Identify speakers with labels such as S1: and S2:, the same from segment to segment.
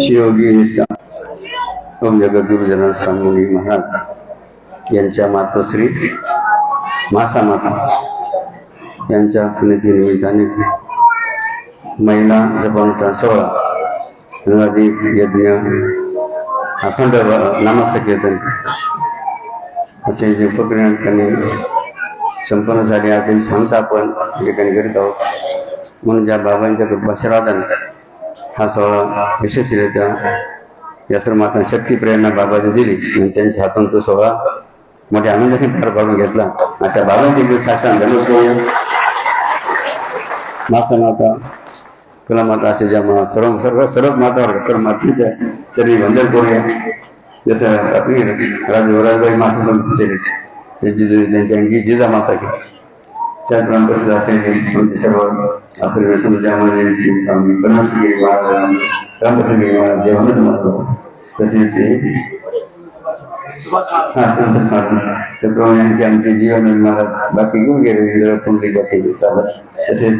S1: शिवगी निष्ठा ओम जगद्गुरुजना स्वामी महाराज यांच्या मातोश्री मासा माता यांच्या पुण्यतिनिमित्ताने महिला जपानुष्ठान सोहळा नदी यज्ञ अखंड नामसंकीर्तन असे जे उपक्रम त्यांनी संपन्न झाले आहे त्यांनी सांगता आपण ठिकाणी करीत आहोत. म्हणून ज्या बाबांच्या कृपाशीर्वादाने हा सोहळा यशस्वीरित्या या सर्व शक्ती प्रेरणा बाबाजी दिली आणि त्यांच्या हातून तो सोहळा मोठ्या आनंदाने पार पाडून घेतला अशा बाबांची मी साष्टांग धन्यवाद मासा माता कुला माता असे ज्या मा- सर्व सर्व सर्व मातावर सर्व मातेच्या चरणी वंदन करूया जसं आपली राजवराजबाई माता पण दिसेल त्यांची त्यांच्या अंगी जिजा माता की त्याचप्रमाणे प्रसिद्ध असलेले आमचे सर्व असलेले सुजामध्ये श्री स्वामी परमश्री महाराज रामकृष्ण महाराज देवानंद महाराज तसेच ते हा संत महाराज त्याप्रमाणे आणखी आमचे जीवन महाराज बाकी घेऊन गेले इंद्र पुंडली बाकी साधन तसेच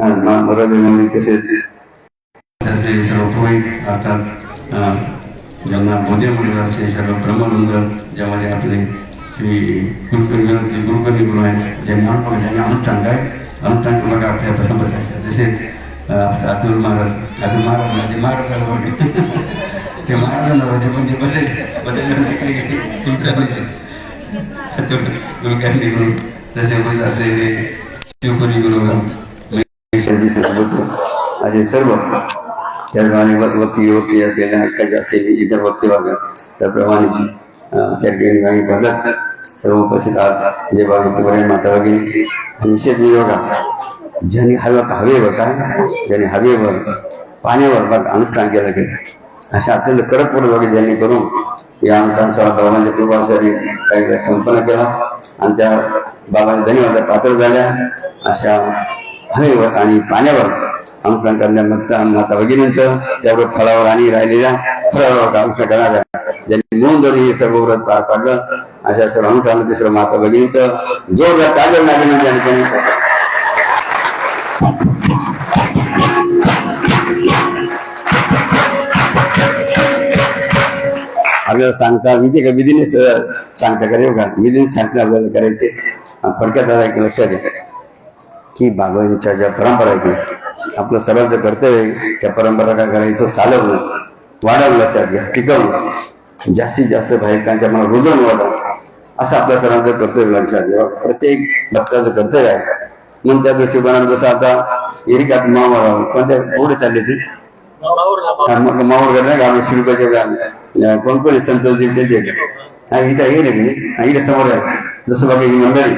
S1: हा, मा- मोरादे म्हणून तसेच असलेले सर्व पुरोहित अर्थात अं, ज्यांना मोदी मुलं असे सर्व ब्रह्मवृंद ज्यामध्ये आपले श्री गुरुकर्णी गुरुकर्णी गुरु आहेत ज्यांनी अनुपम ज्यांनी अनुष्ठान काय अनुष्ठान बघा आपल्या परंपरेचे तसेच अं, अतुल महाराज अतुल महाराज म्हणजे महाराज ते महाराजांना होते पण ते बदल बदल इकडे गेले तुमच्या अतुल गुरुकर्णी गुरु तसे म्हणजे असलेले शिवकुरी गुरु असे सर्व त्याप्रमाणे व- वक्ती युवती असलेल्या हक्काचे असलेले इतर वक्ती वागा त्याप्रमाणे त्या ठिकाणी करतात सर्व उपस्थित आहात जे बाबा माता भगिनी. निषेध नियोगा ज्यांनी हवे हवेवर काय? ज्यांनी हवेवर पाण्यावर बघ अनुष्ठान केलं की. अशा अत्यंत कडकपूर्वक ज्यांनी करून या अनुष्ठान सभा बाबांच्या कृपासाठी काही संपन्न केला. आणि त्या बाबांच्या धन्यवाद पात्र झाल्या. अशा हवेवर आणि पाण्यावर अनुष्ठान करण्या माता भगिनींचं त्यावर फळावर आणि राहिलेल्या फळावर अनुष्ठान करणाऱ्या ज्यांनी नोंद हे सर्व व्रत पार पाडलं. अशा सर्व अनुष्ठान तिसरं माता भगिनींचं. जोरदार काजल लागेल म्हणजे त्या आपल्याला सांगता विधी का विधीने सांगता करे का? विधीने सांगता आपल्याला करायचे. आणि आता एक लक्षात आहे की बाबांच्या ज्या परंपरा आहेत आपलं सर्वांचं कर्तव्य त्या परंपरा काय करायचं? चालवलं वाढवलं लक्षात घ्या. टिकवलं जास्तीत जास्त भाविकांच्या मला रुजन वाढवणं असं आपल्या सरांचं कर्तव्य लक्षात घ्या प्रत्येक भक्ताचं कर्तव्य आहे. म्हणून त्या दृष्टिकोनात जसं आता एरिकात मावर पण त्या पुढे चालले ते मग मावर घर नाही आम्ही शिल्पाच्या कोण कोण संत दिले ते इथं हे नाही समोर आहे. जसं बघा ही मंडळी.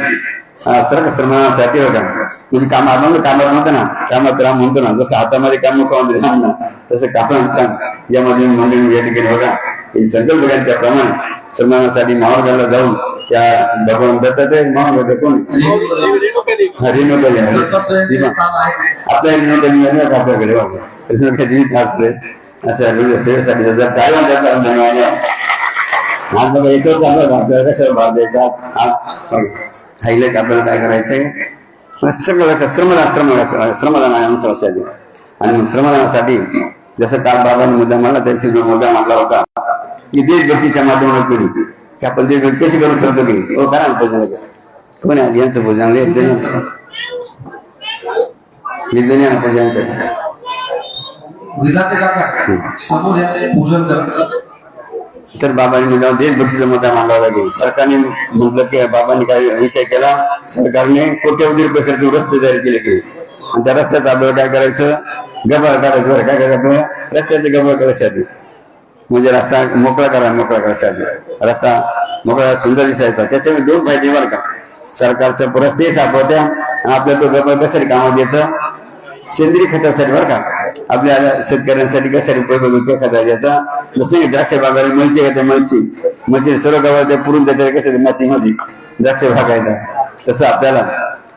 S1: हा, सरक श्रमणासाठी बघा म्हणजे काम आपण कामाला म्हणतो ना कामात राम म्हणतो ना जसं हातामध्ये काम नको ना तसं काम यामध्ये मंडळी या ठिकाणी बघा ही संकल्प घ्या त्याप्रमाणे सन्मानासाठी मावळगावला जाऊन त्या भगवान दत्तात आहे मावळगाव कोण हा, आपल्या रेणुका आपल्याकडे बघा रेणुका जीवित असते अशा सेवेसाठी काय त्याचा धन्यवाद आहे. आज बघा याच्यावर आपल्याला आपल्याला कशावर भाग द्यायचा आज हायलाईट आपल्याला काय करायचंय? सगळं श्रमदान श्रम श्रमदान लक्षात आहे. आणि मग श्रमदानासाठी जसं काल बाबांनी मुद्दा मांडला त्या दिवशी जो मुद्दा मांडला होता की देशभक्तीच्या माध्यमातून पिढी की आपण देशभक्ती कशी करू शकतो की? हो करा ना भोजन कोण आहे यांचं भोजन येत नाही येत नाही ना भोजनाचं
S2: पूजन करा
S1: तर बाबांनी मुद्दा देशभक्तीचा मुद्दा मांडावा लागेल सरकारने म्हटलं की बाबांनी काही विषय केला सरकारने कोट्यवधी रुपये खर्च रस्ते जाहीर केले की. आणि त्या रस्त्याचा आपल्याला काय करायचं? गबाळ काढायचं. बरं काय करायचं? आपल्याला रस्त्याचे गबाळ करायसाठी म्हणजे रस्ता मोकळा करा मोकळा करायसाठी रस्ता मोकळा सुंदर दिसायचा. त्याच्यामुळे दोन फायदे बरं का. सरकारचं रस्ते सापवत्या आणि आपल्या तो गबाळ कशासाठी कामात येतं सेंद्रिय खतासाठी बरं का. आपल्या शेतकऱ्यांसाठी कशासाठी उपयोग होतो त्या खताचा जसं द्राक्ष बागाला मलची घेते मलची म्हणजे सर्व गबाळ पुरून त्याच्या कशा मातीमध्ये. द्राक्ष बागायचा तसं आपल्याला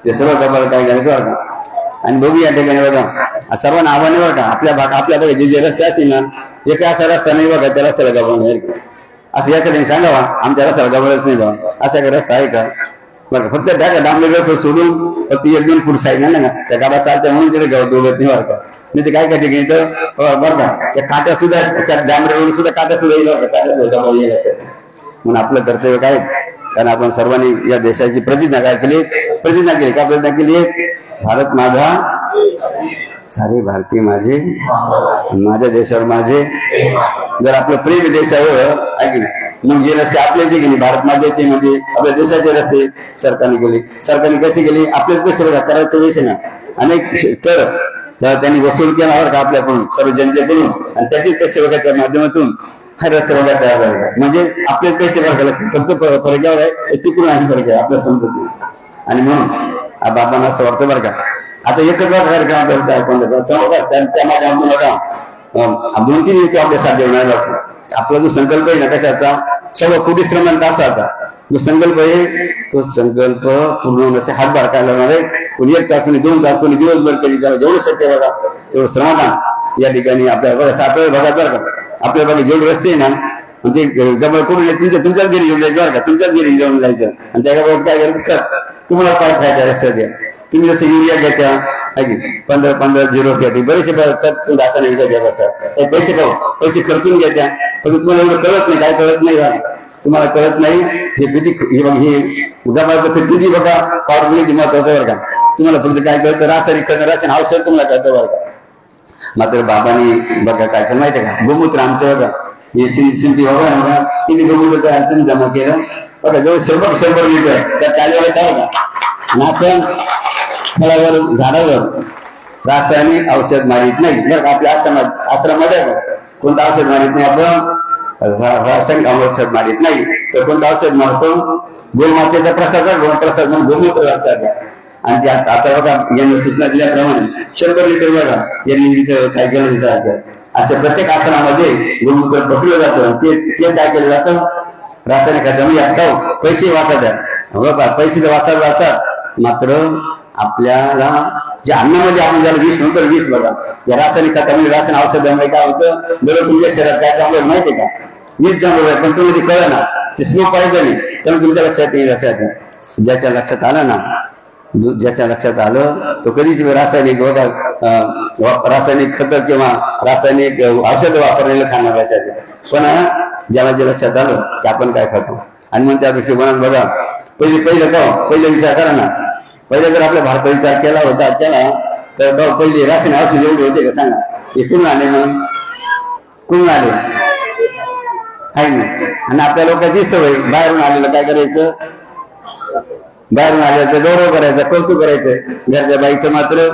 S1: ते सर्व गावाला काय करायचं बरं का? आणि बघू या ठिकाणी बघा. सर्वांना आव्हाने आहे बरं का? आपल्या भाग आपल्या जे जे रस्ते असतील ना एक असा रस्ता नाही बघा त्या रस्त्याला गबाळ असं या सांगावा. आमच्या रस्त्याला गबाळच नाही बा असा काही रस्ता आहे का? बरं फक्त त्या गडामध्ये जसं सोडून फक्त एक दोन फूट साईड नाही ना त्या गाडा चालते म्हणून तिथे गवत उगत नाही बरं का मी ते काय काय ठिकाणी तर बरं का त्या काट्या सुद्धा त्या डॅमरेवरून सुद्धा काट्या सुद्धा येईल काट्या सुद्धा येईल म्हणून आपलं कर्तव्य काय कारण आपण सर्वांनी या देशाची प्रतिज्ञा काय केली प्रतिज्ञा केली काय प्रतिज्ञा केली भारत माझा सारे भारतीय माझे माझ्या देशावर माझे जर आपलं प्रेम देशावर आहे मग जे रस्ते आपल्याचे गेले भारत माझ्याचे म्हणजे आपल्या देशाचे रस्ते सरकारने केले. सरकारने कसे केले? आपल्याच पैसे बघा करायचं पैसे ना अनेक कर त्यांनी वसूल केला बरं का आपल्याकडून सर्व जनतेकडून आणि त्याचेच पैसे बघायच्या माध्यमातून हा रस्ते बघा तयार झाले म्हणजे आपलेच पैसे बघायला फक्त फ- फरक आहे तिकडून आणि फरक आहे आपल्या समजत नाही. आणि म्हणून बाबांना असं वाटतं बरं का आता एकच कार्यक्रम आपल्याला काय पण त्या त्या माध्यमातून बघा दोन तीन आपल्या साध्य होणार लागतो. आपला जो संकल्प आहे ना कशाचा सर्व कोटी श्रमांत जो संकल्प आहे तो संकल्प पूर्ण होण्याचे हातभार काय लागणार आहे? कोणी एक तास कोणी दोन तास कोणी दिवसभर कधी त्याला जेवढं शक्य बघा तेवढं श्रमदान या ठिकाणी आपल्याला बघा आपल्याला बघा बरं का आपल्या बघा जेवढे रस्ते आहे ना म्हणजे जवळ करून तुमच्या तुमच्याच घरी घेऊन जायचं बरं का तुमच्याच घरी जेवण जायचं. आणि त्या गावात काय करायचं? कर तुम्हाला काय फायदा लक्षात द्या तुम्ही जसं युरिया घ्या की पंधरा पंधरा झिरो घ्या बरेचसे असं रासायनिक घ्या पैसे खाऊ पैसे खर्चून घेत्या. पण तुम्हाला एवढं कळत नाही काय कळत नाही बा. तुम्हाला कळत नाही हे किती हे बघ हे उदाहरणार्थ ते किती बघा पॉवर महत्वाचं बरं का तुम्हाला फक्त काय कळतं रासायनिक खत रासायन औषध तुम्हाला कळतं बरं का. मात्र बाबाने बघा काय केलं माहिती का? गोमूत्र आमचं बघा. हे शिं- शिंपी बघा ना बघा. किती गोमूत्र अडचण जमा केलं. बघा जवळ शंभर शंभर लिटर त्या टाळीवर काय बघा नाचण फळावर झाडावर रासायनिक औषध मारित नाही. बरं का आपल्या आश्रमात आश्रमात आहे कोणता औषध मारित नाही आपण? रासायनिक औषध मारित नाही. तर कोणता औषध मारतो? गोमातेचा प्रसाद प्रसाद म्हणून गोमूत्र लक्षात घ्या आणि त्या आता बघा यांनी सूचना दिल्याप्रमाणे शंभर लिटर बघा यांनी तिथं काय केलं तिथं अशा प्रत्येक आसनामध्ये गोमूत्र पकडलं जातं. ते ते काय केलं जातं? रासायनिक खतामध्ये म्हणजे आता पैसे वाचत द्या हो का पैसे तर वाचत वाचतात मात्र आपल्याला जे अन्नामध्ये आपण ज्याला वीस नंतर वीस बघा. या रासायनिक खतामध्ये रासायनिक औषधामुळे काय होतं दररोज तुमच्या शरीरात काय चांगलं माहितीये का? वीस चांगलं आहे पण तुम्ही कळ कळलं ना. ते स्लो पाहिजे नाही. त्यामुळे तुमच्या लक्षात येईल लक्षात येईल. ज्याच्या लक्षात आलं ना ज्याच्या लक्षात आलं तो कधीच रासायनिक बघा रासायनिक खत किंवा रासायनिक औषध वापरलेलं खाणार लक्षात पण ज्याला जे लक्षात आलं की आपण काय खातो? आणि मग त्या दृष्टिकोनात बघा पहिले पहिलं का हो? पहिले विचार करा ना. पहिले जर आपल्या भारतात विचार केला होता त्याला तर पहिले रासायनिक औषध एवढे होते का सांगा? हे कुठून आले मग कुठून आले? आहे ना आणि आपल्या लोकांची सवय बाहेरून आलेलं काय करायचं? बाहेरून आल्याचं गौरव करायचा कौतुक करायचं. घरच्या बाईचं मात्र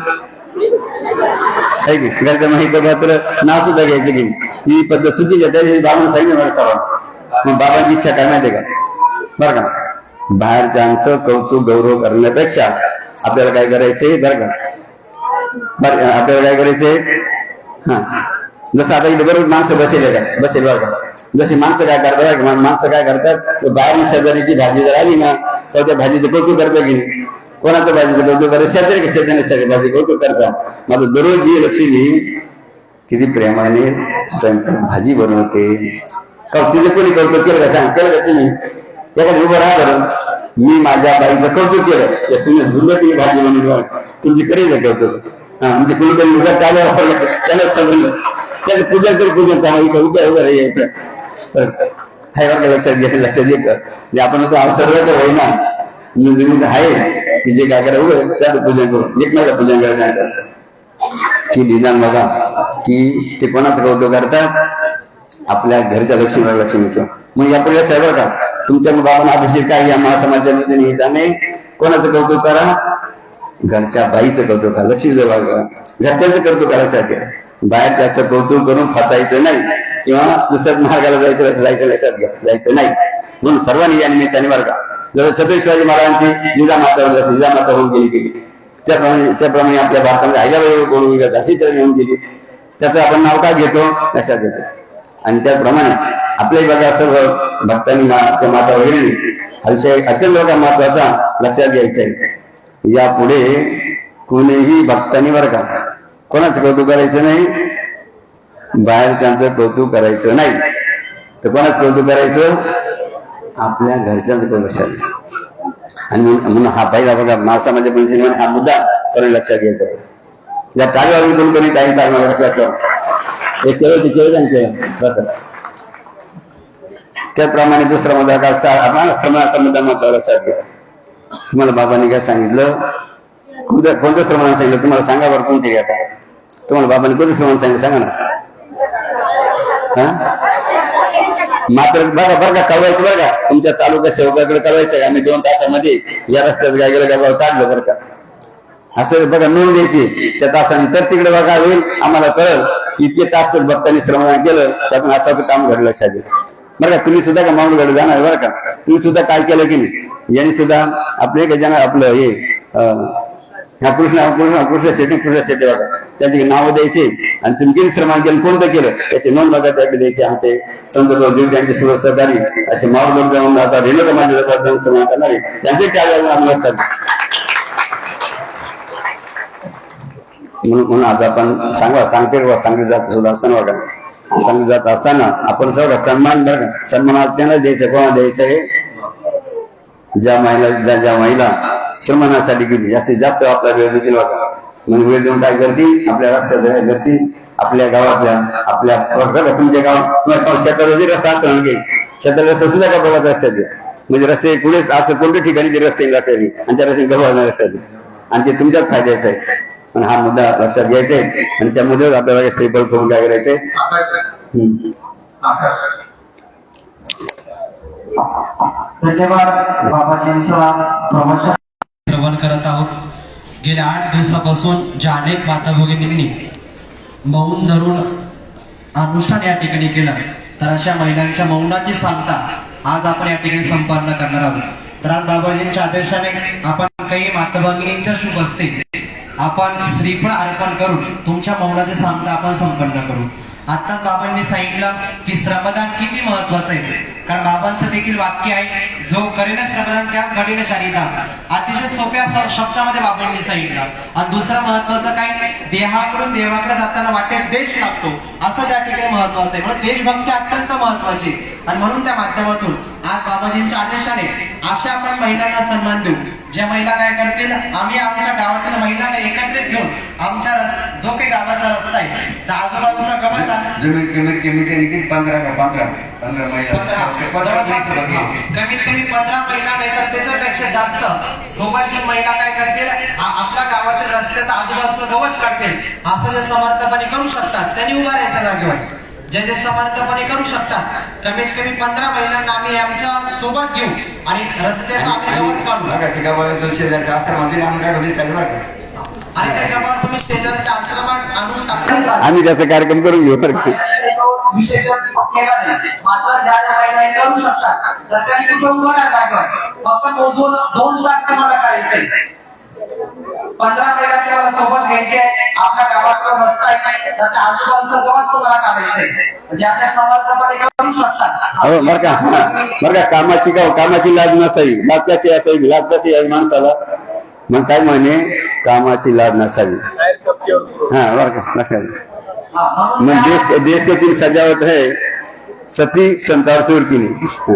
S1: की? घरच्या बाईचं मात्र नाव सुद्धा घ्यायचं की ही पद्धत चुकीची आहे. बाबा सांगितलं मला सर्व मग बाबांची इच्छा काय माहिती आहे का? बरं का. बाहेरच्या कौतुक गौरव करण्यापेक्षा आपल्याला काय करायचंय? बरं का? बरं आपल्याला काय करायचंय? हा. जसं आता इथे बरोबर माणसं बसेल का बसेल बरं का? जशी माणसं काय करतात माणसं काय करतात? बाहेरून शेजारीची भाजी जर आली ना तर त्या भाजीचं कौतुक करतं की नाही? कोणाचं भाजीचं कौतुक करतं? शेजारी का शेजारी शेजारी भाजी कौतुक करतात माझं दररोज जी लक्ष्मी. किती प्रेमाने स्वयंपाक भाजी बनवते. का कोणी कौतुक केलं का? सांग. केलं का तुम्ही? एखादी उभं राहा बरं मी माझ्या बाईचं कौतुक केलं. त्या सुंदर सुंदर तिने भाजी म्हणून तुमची करेल कौतुक. हा म्हणजे कोणीतरी काय वापरलं त्याला समजलं त्याला पूजा कर पूजन करा. इथं उभं उभं हाय वाटलं लक्षात घ्या लक्षात घे. म्हणजे आपण तो अवसर तर होईना निमित्त आहे की जे काय करा उभं त्याचं पूजन करू. एकमेका पूजन करायचं की निदान बघा की ते कोणाचं कौतुक करतात? आपल्या घरच्या लक्ष्मीला लक्ष्मीचं. मग यापुढे लक्षात बरं का तुमच्या बाबांना अभिषेक काय या महासमाजामध्ये निमित्ताने कोणाचं कौतुक करा? घरच्या बाईचं कौतुक करा. लक्ष बघा घरच्याचं कौतुक करायसाठी बाहेर त्याचं कौतुक करून फसायचं नाही. किंवा दुसऱ्याच मार्गाला जायचं जायचं लक्षात घ्या. जायचं नाही. म्हणून सर्वांनी या निमित्ताने बरं का. जर छत्रपती शिवाजी महाराजांची जिजामाता जिजामाता होऊन गेली गेली. त्याप्रमाणे त्याप्रमाणे आपल्या भारतामध्ये अहिल्याबाई गोळू अशी चरणी होऊन गेली. त्याचं आपण नाव काय घेतो? लक्षात घेतो. आणि त्याप्रमाणे आपल्याही बघा सर्व भक्तांनी किंवा माता वगैरे अतिशय अत्यंत बघा महत्त्वाचा लक्षात घ्यायचा आहे. यापुढे कोणीही भक्तांनी बरं का कोणाचं कौतुक करायचं नाही बाहेरच्यांचं कौतुक करायचं नाही. तर कोणाचं कौतुक करायचं? आपल्या घरच्यांचं कौतुक करायचं. आणि म्हणून हा पहिला बघा महासमाज म्हणजे, म्हणजे हा मुद्दा सर्व लक्षात घ्यायचा. या ज्या टाळीवर कोणी काही चालणार असं एक केलं ते केलं आणि केलं. बस. त्याप्रमाणे दुसरा मुद्दा का श्रमणाचा मुद्दा मात्र लक्षात घ्या तुम्हाला बाबांनी काय सांगितलं? कोणत्या कोणत्या श्रमणाने सांगितलं? तुम्हाला सांगा बरं कोणते घ्या काय तुम्हाला बाबांनी कोणत्या श्रमण सांगितलं? सांगा ना. हा? मात्र बघा बरं का कळवायचं बरं का. तुमच्या तालुका सेवकाकडे कळवायचं का आम्ही दोन तासामध्ये या रस्त्यात गाय गेलं गावावर काढलं बरं का. असं बघा नोंद द्यायची त्या तासाने तर तिकडे बघा होईल. आम्हाला कळल. इतके तास जर भक्तांनी श्रमदान केलं त्यातून असं काम घडलं लक्षात येईल बरं का तुम्ही सुद्धा का घडू जाणार बरं का तुम्ही सुद्धा काय केलं की नाही? यांनी सुद्धा आपले एक जण आपलं हे अं, कृष्ण कृष्ण कृष्ण शेट्टी कृष्ण शेट्टी बघा. त्याची नावं द्यायचे आणि तुमची किती केलं कोणतं केलं? त्याची नोंद बघा त्याकडे द्यायचे आमचे संत देव त्यांचे सुरत सहकारी असे माऊल लोक जाऊन आता रेल्वे माझ्या जातात जाऊन श्रमण करणारे त्यांचे काय लक्षात म्हणून आज आपण सांगा सांगते सांगते जात सुद्धा असताना बघा. सांगत जात असताना आपण सगळं सन्मान बघा त्यांना द्यायचं कोणा द्यायचं हे? ज्या महिला ज्या ज्या महिला सन्मानासाठी गेली जास्तीत जास्त आपला वेळ देतील म्हणून वेळ देऊन काय करतील? आपल्या रस्त्यात काय करतील आपल्या गावातल्या आपल्या तुमच्या गावात? शेताला जरी रस्ता असतो ना शेताला रस्ता सुद्धा का बघा रस्त्यात म्हणजे रस्ते कुठेच असं कोणत्या ठिकाणी ते रस्ते रस्त्याने आणि त्या रस्ते गव्हा रस्त्यात आणि ते तुमच्याच फायद्याचं आहे. पण हा मुद्दा लक्षात घ्यायचा आहे आणि त्या मुद्द्यावर आपल्याला स्टेबल करून काय करायचंय हम्म.
S3: धन्यवाद बाबाजींचा प्रवचन.
S4: श्रवण करत आहोत. गेल्या आठ दिवसापासून ज्या अनेक माता भगिनींनी मौन धरून अनुष्ठान या ठिकाणी केलं तर अशा महिलांच्या मौनाची सांगता आज आपण या ठिकाणी संपन्न करणार आहोत. तर आज बाबाजींच्या आदेशाने आपण काही माता भगिनींच्या शुभ असते आपण श्रीफळ अर्पण करून तुमच्या मौलाचे सांगता आपण संपन्न करू. आताच बाबांनी सांगितलं की श्रमदान किती महत्वाचं आहे. कारण बाबांचं देखील वाक्य आहे जो करेल श्रमदान त्याच घडीने शारीदा अतिशय सोप्या शब्दामध्ये बाबांनी सांगितलं. आणि दुसरं महत्वाचं काय? देहाकडून देवाकडे जाताना वाटेत देश लागतो. असं त्या ठिकाणी महत्वाचं आहे. म्हणून देशभक्ती अत्यंत महत्वाची आहे. आणि म्हणून त्या माध्यमातून आज बाबाजींच्या आदेशाने अशा आपण महिलांना सन्मान देऊ. ज्या महिला काय करतील आम्ही आमच्या गावातील महिलांना एकत्रित घेऊन आमच्या जो काही गावाचा रस्ता आहे त्या आजूबाजूचा गवत
S5: जमीन कमीत कमी त्यांनी किती पंधरा का पंधरा. पंधरा महिला.
S4: कमीत कमी पंधरा महिला मिळतात त्याच्यापेक्षा जास्त. सोबत येऊन महिला काय करतील आपल्या गावातील रस्त्याचा आजूबाजूचं गवत काढतील. असं जे समर्थपणे करू शकतात त्यांनी उभा राहायचं जागेवर. जे जे समर्थपणे करू शकतात कमीत कमी पंधरा महिलांना आम्ही आमच्यासोबत घेऊ आणि रस्त्याचं आम्ही गवत काढू.
S5: बघा शेजारच्या आश्रमामध्ये आणून काढू चालेल बरं का?
S4: आणि त्या गवत तुम्ही शेजारच्या आश्रमात आणून टाका.
S1: आम्ही त्याचा कार्यक्रम करून घेऊ बरं का?
S3: विषय केला नाही मात्र ज्या ज्या महिला करू शकतात तर त्यांनी उभं राहा फक्त दोन तास तुम्हाला करायचंय पंधरा महिला तुम्हाला सोबत घ्यायचे आपल्या गावातला रस्ता आहे त्याच्या आजूबाजूचं गवत तुम्हाला काढायचंय ज्या त्या समर्थपणे करू शकतात.
S1: हो बरं का. बरं का कामाची का कामाची लाज नसावी. लाज कशी असावी लाज कशी आहे माणसाला. मग काय म्हणे? कामाची लाज नसावी. हा बरं का लक्षात मग देश देश के तीन सजावट है सती संतार सूर की नाही हो.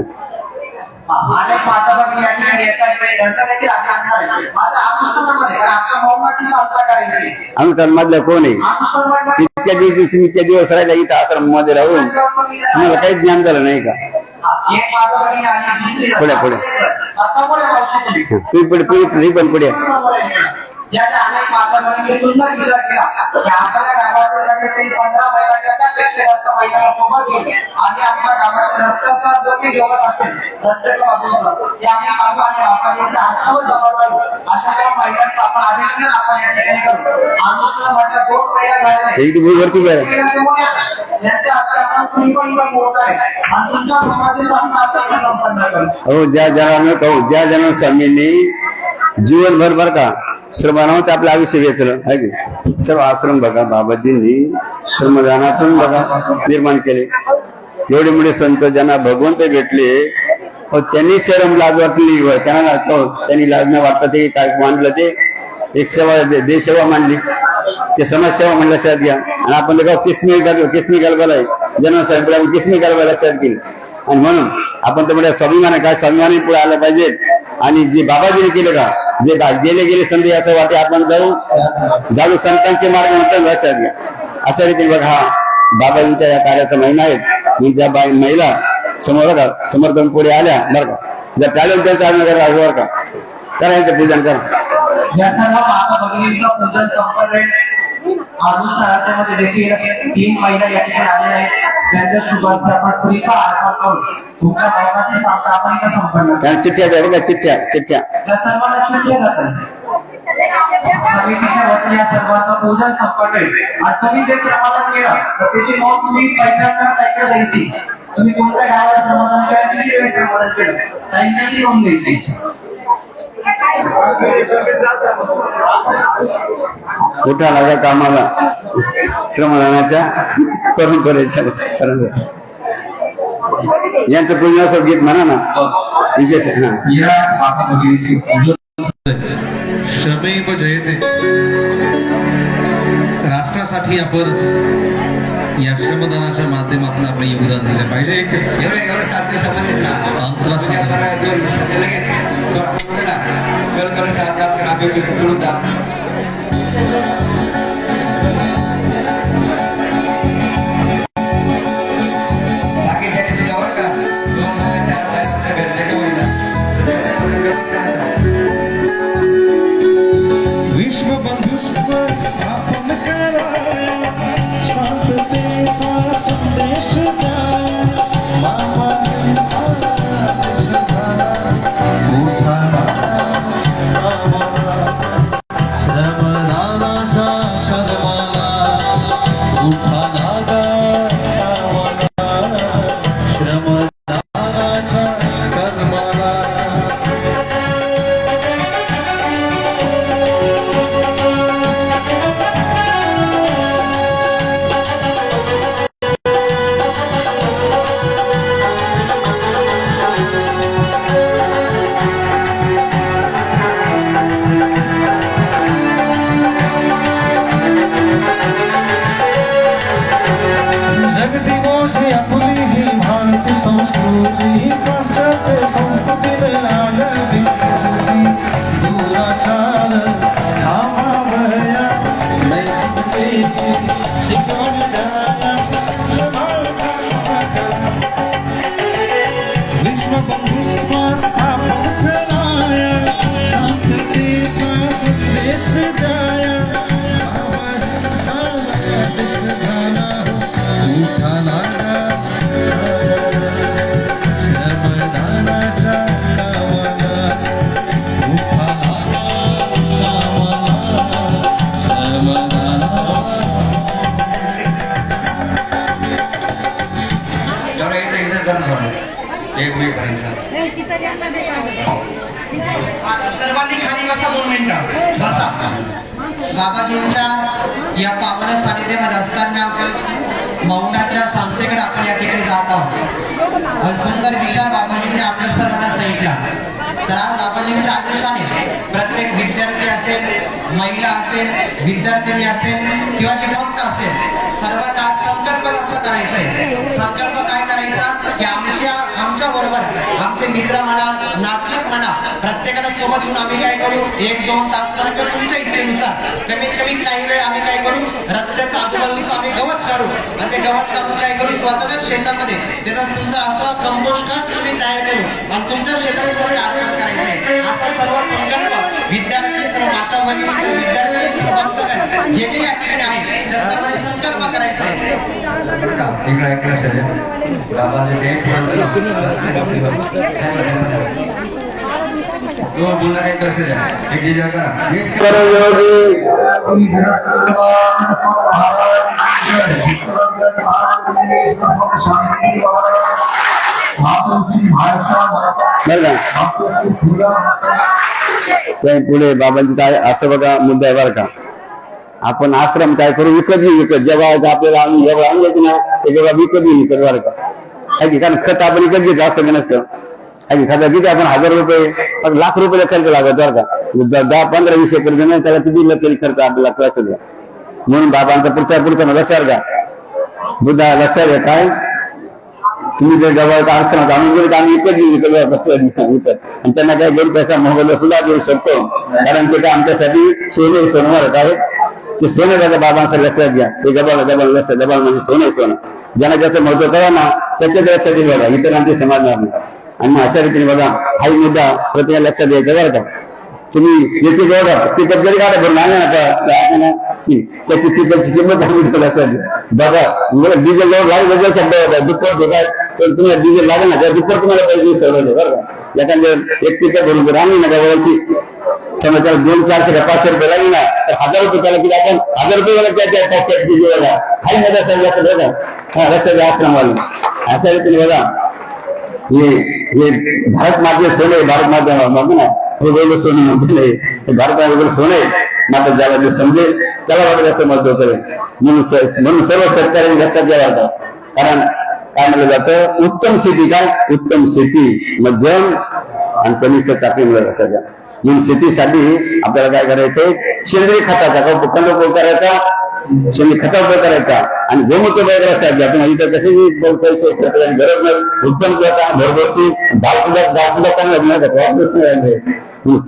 S3: अनेक माता भगिनी या ठिकाणी येतात त्यांचा देखील अभिनंदन आहे अनुष्ठानामध्ये कारण आपल्या सांगता करायची
S1: मधल्या कोण आहे? इतक्या दिवस तुम्ही इतक्या दिवस राहिला इथं आश्रममध्ये राहून. तुम्हाला काहीच ज्ञान झालं नाही का?
S3: एक माता भगिनी आणि दुसरी
S1: पुढे, पुढे.
S3: मावशी तुम्ही.
S1: पुढे तुम्ही पण पुढे.
S3: समोर आहे. ज्या त्या अनेक भगिनी सुंदर विचार केला की आपल्या गावातील रस्त्यातील पंधरा महिला किंवा त्यापेक्षा जास्त महिलांना सोबत घेऊन आणि आपल्या गावातील रस्त्याचा जो काही गवत असेल रस्त्याच्या बाजूला. ते आम्ही काढू आणि आश्रम जवळ करू अशा सर्व महिलांचं आपण अभिनंदन आपण या ठिकाणी करू. अनुष्ठान म्हटलं दोन महिला झाल्या
S1: हो ज्या जनानं कहू ज्या जनानं स्वामींनी जीवनभर बर का श्रमानावर ते आपलं आयुष्य वेचलं आहे की? सर्व आश्रम बघा बाबाजींनी श्रमदानातून बघा निर्माण केले. एवढे मोठे संत ज्यांना भगवंत भेटले त्यांनी शरम लाज वाटली त्यांना त्यांनी लाज न वाटता ते काय मानलं ते एक सेवा देशसेवा मानली. ते समाजसेवा म्हणलं लक्षात घ्या. आणि आपण गाव किसमी घाल किसमी घालवायला जनसाहेब आपण किसमी लक्षात घेईल. आणि म्हणून आपण तर म्हणजे स्वाभिमान काय स्वाभिमानी पुढे आलं पाहिजे. आणि जे बाबाजीने केलं का जे गेले गेले संधी याचं वाटे आपण जाऊ जाऊ संतांचे मार्ग म्हणतात आचार्य अशा रीतीने बघा बाबाजींच्या या कार्याचा महिना आहे. मी त्या बाई महिला समोर का समर्थन पुढे आल्या बरं का. जर टॅलेंट त्यांचा आम्ही करा बरं का. करा यांचं पूजन करा.
S3: या सर्व माता भगिनींचा पूजन संपन्न अनुष्ठानामध्ये देखील तीन महिला या ठिकाणी आलेल्या आहेत. त्यांच्या शुभार्थ आपण करून तुमच्या भावनाची सांगता आपण इथं संपन्न करू.
S1: कारण चिठ्ठ्या द्या बघा चिठ्ठ्या चिठ्ठ्या.
S3: त्या सर्वांना शिकले जातात. समितीच्या वतीने या सर्वांचं पूजन संपन्न आणि तुम्ही जे समाधान केलं तर त्याची नोंद तुम्ही पैठणकडे ऐकलं तुम्ही कोणत्या गावाला समाधान केलं किती वेळेस समाधान केलं? त्यांच्याची नोंद द्यायची.
S1: कुठं लागा कामाला. श्रमदानाच्या करून करायच्या यांचं पूजनाचं गीत म्हणा ना. विशेष हा.
S2: पूजन
S6: श्रमेव जयते. राष्ट्रासाठी आपण या श्रमदानाच्या माध्यमातून आपण योगदान दिलं पाहिजे.
S5: एवढे एवढे सात दिवसामध्येच ना?
S6: अंतरा
S5: उद्या परवा दोन दिवसात लगेच
S4: सर्वांनी खाली बसा दोन मिनिटं. बसा. बाबाजींच्या या पावन सानिध्यामध्ये असताना मौनाच्या सांगतेकडे आपण या ठिकाणी जात आहोत. सुंदर विचार बाबाजींनी आपल्या सर्वांना सांगितला. तर आज बाबाजींच्या आदेशाने प्रत्येक विद्यार्थी असेल महिला असेल विद्यार्थिनी असेल किंवा जे भक्त असेल सर्वांना आज संकल्प असं करायचंय संकल्प काय करायचा? की आमच्या आमच्या बरोबर आमचे मित्र म्हणा नातलग म्हणा प्रत्येकाला सोबत घेऊन आम्ही काय करू? एक दोन तास पर्यंत तुमच्या इच्छेनुसार. कमीत कमी काही वेळ आम्ही काय करू? रस्त्याचा आजूबाजूचं आम्ही गवत काढू. आणि ते गवत काढून काय करू? स्वतःच्या शेतामध्ये. त्याचा सुंदर असं कंपोस्ट खत तुम्ही तयार करू. आणि तुमच्या शेतामध्ये ते अर्पण करायचंय. असा सर्व संकल्प विद्यार्थी सर्व माता भगिनी सर्व विद्यार्थी सर्व भक्तगण जे जे या ठिकाणी आहेत
S5: बरं का इकडे ऐकलं लक्ष द्या बाबाने ते तो बोलला काही लक्ष द्या एक जे जे करा नेक्स्ट
S1: योगी बरं का त्या पुढे बाबांची काय असं बघा मुद्दा आहे बरं का आपण आश्रम काय करू? विकत घेऊ विकत. जेव्हा आपल्याला आणून जेव्हा आणून येते ना ते जेव्हा विकत घेऊ विकत बरं का आहे की कारण खत आपण विकत घेतो असतं का नसतं. आहे की खतं किती आपण हजार रुपये पण लाख रुपये खर्च लागत बरं का. दहा पंधरा वीस एकर जमीन त्याला किती तरी खर्च आपल्याला कळत द्या म्हणून बाबांचा पुढचा पुढचा लक्षात घ्या. बुद्धा लक्षात घ्या काय? तुम्ही जर जवळ आश्रम आम्ही गेलो आम्ही विकत घेऊ विकत विकत आणि त्यांना काय दोन पैसा मोबाईल सुद्धा देऊ शकतो. कारण ते काय आमच्यासाठी सोने सोनवारच आहेत. ते सोनं त्याच्या बाबांचं लक्षात घ्या ते गबाळ गबाळ लक्ष गबाळ म्हणजे सोनं सोनं। ज्यांना ज्याचं महत्त्व कळा ना त्याच्या लक्षात येईल बघा इतरांचे समाजणार नाही आणि मग अशा रीतीने बघा हाही मुद्दा प्रत्येका लक्षात द्यायचा बरं का तुम्ही याची बघा पिकअप जरी काढा भरून आणा आता त्याची पिकअपची किंमत आम्ही लक्षात बघा मला डिझेल जवळ लागेल वेगळे शब्द होता दुप्पट होता तर तुम्हाला डिझेल लागेल ना त्या दुप्पट तुम्हाला पैसे सवलत बरं का एखाद्या एक पिकअप भरून जर आणली ना गव्हाची समजा त्याला दोन चारशे का पाचशे रुपये लागले ना तर हजार रुपये त्याला किती आपण हजार रुपये वाला त्या त्या पॉकेट बघा. हाही मध्ये असेल जास्त बघा. हा लक्षात आश्रम आश्रमवाले अशा रीतीने बघा. हे हे भारत माझे सोने भारत माझा म्हणतो ना हे वेगळं सोने म्हणते हे. भारत वेगळं सोने मात्र ज्याला जे समजेल त्याला वाटत जास्त महत्त्व करेल म्हणून म्हणून सर्व शेतकऱ्यांनी लक्षात घ्यावा आता कारण काय म्हणलं जातं? उत्तम शेती काय? उत्तम शेती. मध्यम आणि कनिष्ठ चाकरी मिळत असायच्या. म्हणून शेतीसाठी आपल्याला काय करायचंय सेंद्रिय खताचा का उपखंड उपयोग करायचा? सेंद्रिय खता उपयोग करायचा. आणि गोमूत्र उपयोग करायचा आपण इथं कसे पैसे गरज नाही. उत्पन्न करता भरभरती डाळ सुद्धा डाळ सुद्धा चांगला मिळत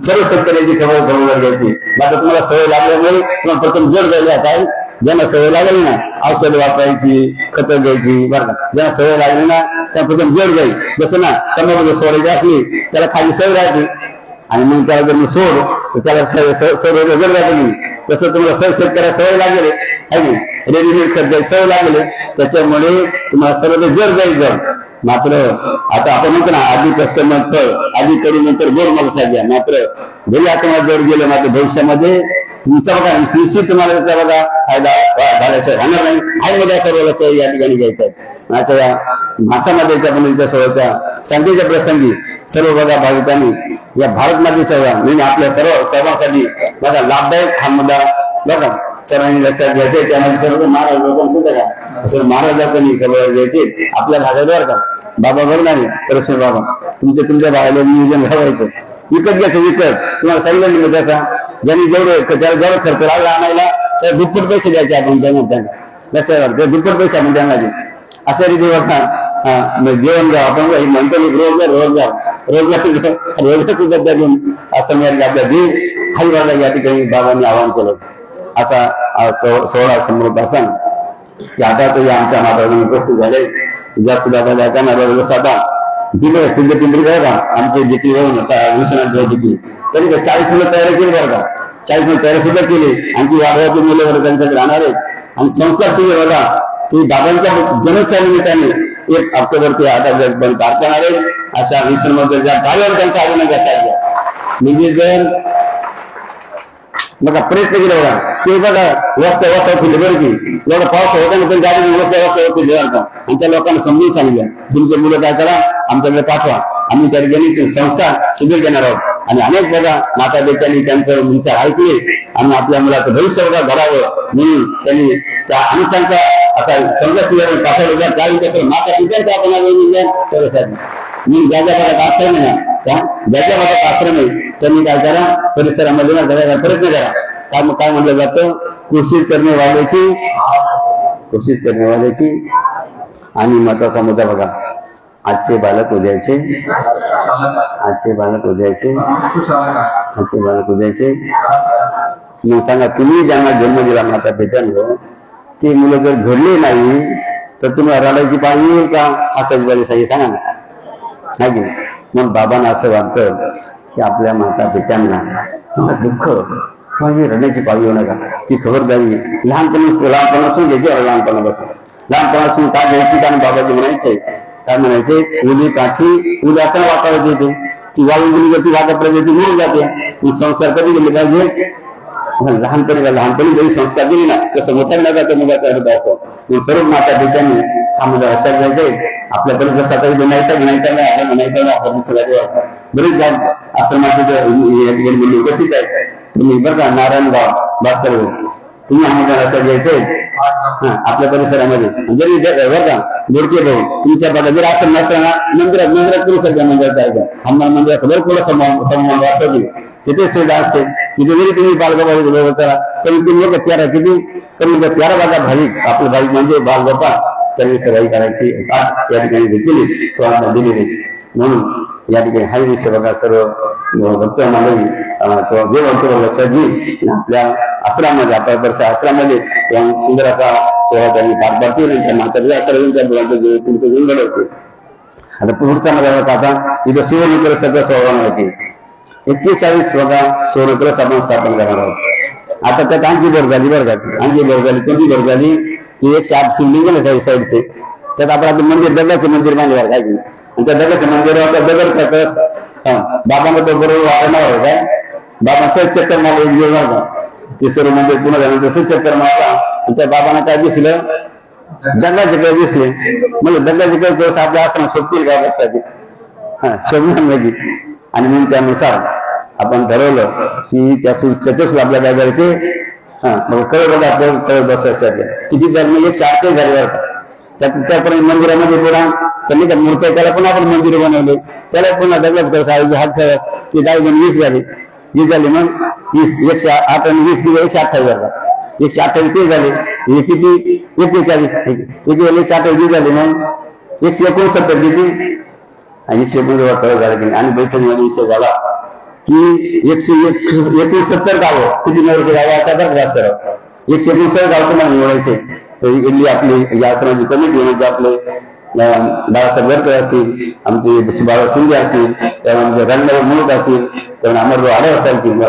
S1: सर्व शेतकऱ्यांची खबर खबर घ्यायची. माझं तुम्हाला सवय लागल्यामुळे तुम्हाला प्रथम जड जायला काय ज्यांना सवय लागली ना औषध वापरायची खतं घ्यायची बरं का. ज्यांना सवय लागली ना त्या प्रथम जड जाईल. जसं ना तंबाखू सोडायची असली त्याला खाली सवय राहते. आणि मग त्याला जर मी सोड तर त्याला सवय जड राहते तसं तुम्हाला सर्व शेतकऱ्या सवय लागेल आहे रेडीमेड खत द्यायला सवय लागेल त्याच्यामुळे तुम्हाला सर्व जड जाईल जड. मात्र आता आपण म्हणतो ना आधी कस्टमर फळ आधी कडी नंतर गोड मला साध्या मात्र जरी आता जड गेलं मात्र भविष्यामध्ये तुमचा बघा निश्चित तुम्हाला त्याचा बघा फायदा झाल्याशिवाय होणार नाही. हाय सर्व लक्ष या ठिकाणी घ्यायचं आहे. आता या मासामध्ये त्या सोहळ्याच्या संधीच्या प्रसंगी सर्व बघा भाविकांनी या भारत माती सेवा म्हणजे आपल्या सर्व सर्वांसाठी बघा लाभदायक हा मुद्दा बघा. सर्वांनी लक्षात घ्यायचे त्यामध्ये सर्व महाराज लोक का सर्व महाराजांनी खबर घ्यायचे आपल्या भागावर का? बाबा बघणारे कृष्ण बाबा. तुमच्या तुमच्या भागाला नियोजन घालायचं विकत घ्यायचं विकत. तुम्हाला सांगितलं मी त्याचा. ज्यांनी जेवढे त्याला जेवढा खर्च लागला आणायला तर दुप्पट पैसे द्यायचे आपण त्यांना त्यांना. लक्षात घ्या. दुप्पट पैसे आपण त्यांना देऊ. अशा रीती बघा म्हणजे जेवण घ्या आपण म्हणतो रोजगार रोजगार रोजगार रोजगार सुद्धा त्या त्यातून असं मिळालं आपल्या दिन हरिवाला या ठिकाणी बाबांनी आवाहन केलं. असा सोहळा सो- समृद्ध असा की आता तो या आमच्या मातावरून उपस्थित झाले. ज्या सुद्धा त्या जाताना जसं आता तिकडे सिद्ध पिंपरी आहे का आमचे जेटी जाऊन आता विश्वनाथ जेटी जिथे तरी काय चाळीस मुलं तयारी केली बरं का. चाळीस मुलं तयारी सुद्धा केली. आणखी वाघवाची मुलं बरं त्यांच्याकडे राहणार आहेत. आणि संस्कार सुद्धा बघा की बाबांच्या जन्मोत्सवा निमित्ताने एक ऑक्टोबर ते आता पण पार करणार आहे अशा मध्ये ज्या गाड्यावर त्यांचा अभिनय घ्यायचा निधी जर बघा प्रयत्न केला बघा. ते बघा वस्त्या वस्त्या होतील बरं की. एवढा पाऊस होता ना पण गाडी वस्त्या वस्त्या होतील बरं आणि त्या लोकांना समजून सांगितलं. तुमचे मुलं काय करा आमच्याकडे पाठवा. आम्ही त्या ठिकाणी ते संस्था शिबिर देणार आहोत. आणि अनेक बघा माता बेट्यांनी त्यांचं विचार ऐकले. आणि आपल्या मुलाचं भविष्य बघा घडावं. म्हणून त्यांनी त्या अनुषांचा आता समजा शिबिर पाठवलं. त्यावेळी कसं माता पित्यांचा आपण अभिनंदन मी ज्या ज्या भागात आश्रम आहे ना ज्या ज्या भागात आश्रम आहे त्यांनी काय करा? परिसरामध्ये ना जगायचा प्रयत्न करा. काय मग काय म्हणलं जातं? कोशिश करणे वाले की कोशिश करणे वाले की. आणि महत्त्वाचा मुद्दा बघा. आजचे बालक उद्याचे आजचे बालक उद्याचे आजचे बालक उद्याचे. मग सांगा तुम्ही ज्यांना जन्म दिला माता पित्यांवर ते मुलं जर घडले नाही तर तुम्हाला रडायची पाळी येईल का? असं बरे सांगा ना. नाही? मग बाबांना असं वाटतं की आपल्या माता पित्यांना दुःख ही रडण्याची पाळी येऊ नका ही खबरदारी लहानपणी लहानपणापासून घ्यायची लहानपणापासून. लहानपणापासून काय घ्यायची कारण बाबाजी म्हणायचे काय म्हणायचे काठी येते ती वाळून गेली जाते ही संस्कार कधी गेले पाहिजे? लहानपणी लहानपणी जरी संस्कार दिली ना तसं मोठ्या नका तर मुलाचा अर्थ असतो सर्व माता पित्यांनी आम्हाला मुलं लक्षात घ्यायचे आपल्याकडे जसं विनायचा विनायचा नाही तर नाही नाही आपण नाही तर बरेच जण आश्रमाचे जे या ठिकाणी मुली उपस्थित आहेत तुम्ही बरं का नारायणगाव भास्कर तुम्ही आम्हाला मुद्दा लक्षात घ्यायचे आपल्या परिसरामध्ये. म्हणजे जरी बरं का गोडके भाऊ तुमच्या भागात जर असं नसताना मंदिरात मंदिरात करू शकता मंदिरात जायचं. हनुमान मंदिरात बरं थोडं समोर वाटतो तिथे सुविधा असते. तिथे जरी तुम्ही बालगोपाल करा तरी तुम्ही प्यारा किती? तर म्हणजे प्यारा बाजा भाविक आपलं भाविक म्हणजे बालगोपाल सर्व सेवाई करायची ताट या ठिकाणी केली तो दिलेली म्हणून या ठिकाणी हाय सेवका सर्व भक्त मंडळी किंवा जे भक्त लक्षात घेईल आपल्या आश्रमामध्ये आपल्या वर्ष आश्रमामध्ये किंवा सुंदर असा सेवा त्यांनी पार पाडतील आणि त्या म्हाताऱ्या सर्व त्या मुलांचं जे तुमचं गुण घडवते आता पुढचा मला बघा आता इथं सुवर्णकर सगळं सोडवणार होते. एक्केचाळीस बघा सुवर्णकलश आपण स्थापन करणार आहोत. आता त्यात आणखी भर झाली बरं का? आणखी भर झाली. कोणती भर झाली? की एक चार शिवलिंग ना काही साईडचे. त्यात आपण आपलं मंदिर दगडाचं मंदिर बांधलं काय आणि त्या दगडाचं मंदिरावर त्या दगडचा बाबांना तो बरोबर वाटणार आहे काय? बाबा सहज चक्कर मारला एक ते सर्व मंदिर पुन्हा झालं सहज चक्कर मारला आणि त्या बाबांना काय दिसलं? दगडाचे काय दिसले. म्हणजे दगडाचे काय दिवस आपल्या असं शोधतील काय लक्षात हा शोधणार नाही आणि मग त्यानुसार आपण ठरवलं की त्या सु- त्याच्या सुद्धा आपल्या काय करायचे? हा मग कळत बघा आपल्याला कळत बसवायचे किती झाले म्हणजे एकशे ते झाले त्यात त्यापर्यंत मंदिरामध्ये पुन्हा त्यांनी त्या मूर्त्या त्याला पुन्हा आपण मंदिर बनवले. त्याला पुन्हा दगडाच करत हात खेळत ते दहा जण वीस झाले. वीस झाले मग? वीस एकशे आठ आणि वीस किंवा एकशे अठ्ठावीस झाला. एकशे अठ्ठावीस ते झाले. हे किती? एकेचाळीस. एक एकशे अठ्ठावीस झाले मग? एकशे एकोणसत्तर किती? आणि एकशे एकोणसत्तर कळ झाला आणि बैठकीमध्ये विषय झाला. की एकशे एकोणसत्तर गावं किती निवडायचे गावं आता तर. जास्त एकशे एकोणसत्तर गाव तुम्हाला निवडायचे. तर आपली या आश्रमाची कमिटी म्हणजे आपले बाळासाहेब गडकर असतील आमचे बाळा शिंदे असतील त्यानंतर रंगराव मुळक असतील त्यामुळे अमरराव आडव असतील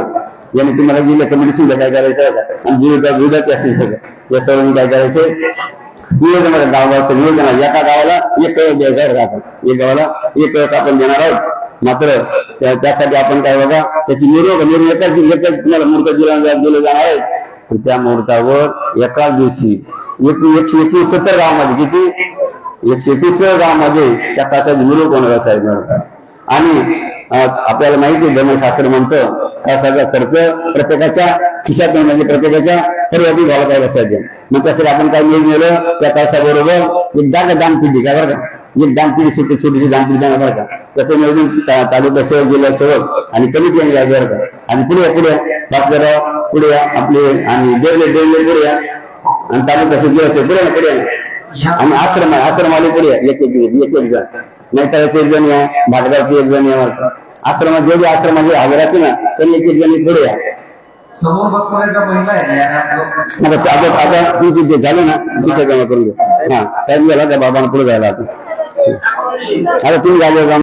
S1: यांनी तुम्हाला जिल्हा कमिटी सुद्धा काय करायचं? आहे का विरोधात असतील सगळं. या सर्वांनी काय करायचे? नियोजन आहे. गावाचं नियोजन एका गावाला एक कळस द्यायचा आहे एक गावाला एक कळस आपण देणार आहोत. मात्र त्यासाठी आपण काय बघा त्याची निरोग निर्णय एकाच एकच तुम्हाला मुहूर्त दिला दिले जाणार आहे त्या मुहूर्तावर एकाच दिवशी एक एकशे एकवीस सत्तर गावामध्ये किती? एकशे एकवीस गावामध्ये त्या तासाची निरोग होणार साहेब? आणि आपल्याला माहिती आहे धर्मशास्त्र म्हणतं हा सगळा खर्च प्रत्येकाच्या खिशात म्हणजे प्रत्येकाच्या परिवर्ती झाला पाहिजे असायचे मग त्यासाठी आपण काय निर्णय त्या तासाबरोबर एक दान दान पिढी काय बरं का? एक दान पिढी छोटी छोटीशी दान पिढी देणार बरं का त्याचं नियोजन तालुका सेवक जिल्हा सेवक आणि कमिटी यांनी लागली बरं का आणि पुढे पुढे. भास्करराव पुढे आपले आणि देवले देवले पुढे आणि तालुका जिल्हा सेवक पुढे या, पुढे आणि आश्रम आहे आश्रम आले पुढे. एक एक एक एक जण नेताळाचे एक जण या भाटगावचे एक जण या. आश्रमात जेवढे आश्रमाचे हजर असतील ना त्यांनी एक एक जण पुढे या
S2: समोर बसणाऱ्या ज्या महिला
S1: आता आता झालं ना तिथे जमा करून घ्या हा टाइम झाला त्या बाबांना पुढे जायला आता आता तुम्ही जागेवर जाऊन